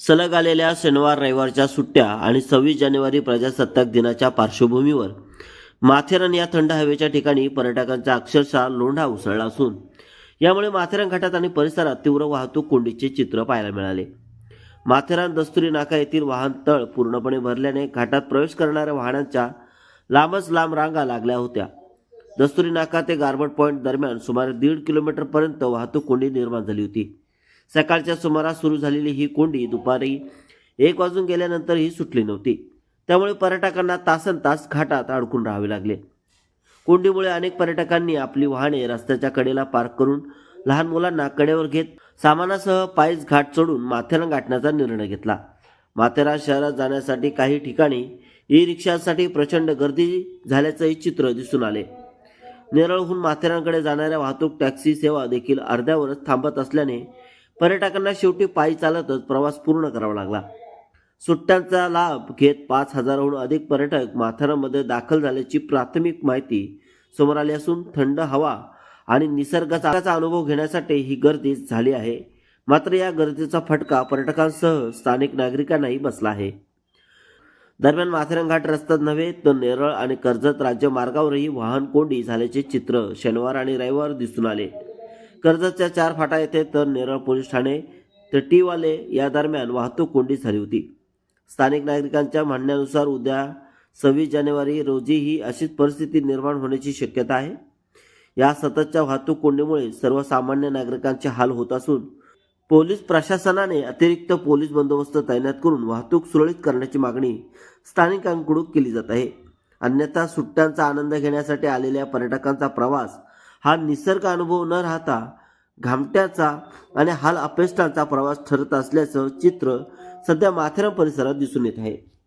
सलग आलेल्या शनिवार रविवारच्या सुट्ट्या आणि सव्वीस जानेवारी प्रजासत्ताक दिनाच्या पार्श्वभूमीवर माथेरान या थंड हवेच्या ठिकाणी पर्यटकांचा अक्षरशः लोंढा उसळला असून यामुळे माथेरान घाटात आणि परिसरात तीव्र वाहतूक कोंडीचे चित्र पाहायला मिळाले. माथेरान दस्तुरी नाका येथील वाहन तळ पूर्णपणे भरल्याने घाटात प्रवेश करणाऱ्या वाहनांच्या लांबच लांब रांगा लागल्या होत्या. दस्तुरी नाका ते गारबट पॉईंट दरम्यान सुमारे दीड किलोमीटरपर्यंत वाहतूक कोंडी निर्माण झाली होती. सकाळच्या सुमारास सुरू झालेली ही कोंडी दुपारी एक वाजून गेल्यानंतरही सुटली नव्हती. त्यामुळे पर्यटकांना तासन तास घाटात अडकून राहावे लागले. कोंडीमुळे अनेक पर्यटकांनी आपली वाहने रस्त्याच्या कडेला पार्क करून लहान मुलांना कडेवर घेत सामानासह पायीच घाट चढून माथेरान गाठण्याचा निर्णय घेतला. माथेरान शहरात जाण्यासाठी काही ठिकाणी ई रिक्षांसाठी प्रचंड गर्दी झाल्याचंही चित्र दिसून आले. नेरळहून माथेरानकडे जाणाऱ्या वाहतूक टॅक्सी सेवा देखील अर्ध्यावरच थांबत असल्याने पर्यटकांना शेवटी पायी चालतच प्रवास पूर्ण करावा लागला. सुट्ट्यांचा लाभ घेत पाच हजाराहून अधिक पर्यटक माथेरानमध्ये दाखल झाल्याची प्राथमिक माहिती समोर आली असून थंड हवा आणि निसर्गाचा अनुभव घेण्यासाठी ही गर्दी झाली आहे. मात्र या गर्दीचा फटका पर्यटकांसह स्थानिक नागरिकांनाही बसला आहे. दरम्यान माथेरान घाट रस्त्यात नव्हे तर नेरळ आणि कर्जत राज्य मार्गावरही वाहन कोंडी झाल्याचे चित्र शनिवार आणि रविवार दिसून आले. कर्जतच्या चार फाटा येथे तर नेरळ पोलीस ठाणे तर टीवाले या दरम्यान वाहतूक कोंडी झाली होती. स्थानिक नागरिकांच्या म्हणण्यानुसार उद्या सव्वीस जानेवारी रोजी ही अशीच परिस्थिती निर्माण होण्याची शक्यता आहे. या सततच्या वाहतूक कोंडीमुळे सर्वसामान्य नागरिकांचे हाल होत असून पोलीस प्रशासनाने अतिरिक्त पोलीस बंदोबस्त तैनात करून वाहतूक सुरळीत करण्याची मागणी स्थानिकांकडून केली जात आहे. अन्यथा सुट्ट्यांचा आनंद घेण्यासाठी आलेल्या पर्यटकांचा प्रवास हा निसर्ग अनुभव न राहता घामट्याचा आणि हाल अपेष्टांचा प्रवास ठरत असल्याचं चित्र सध्या माथेरान परिसरात दिसून येत आहे.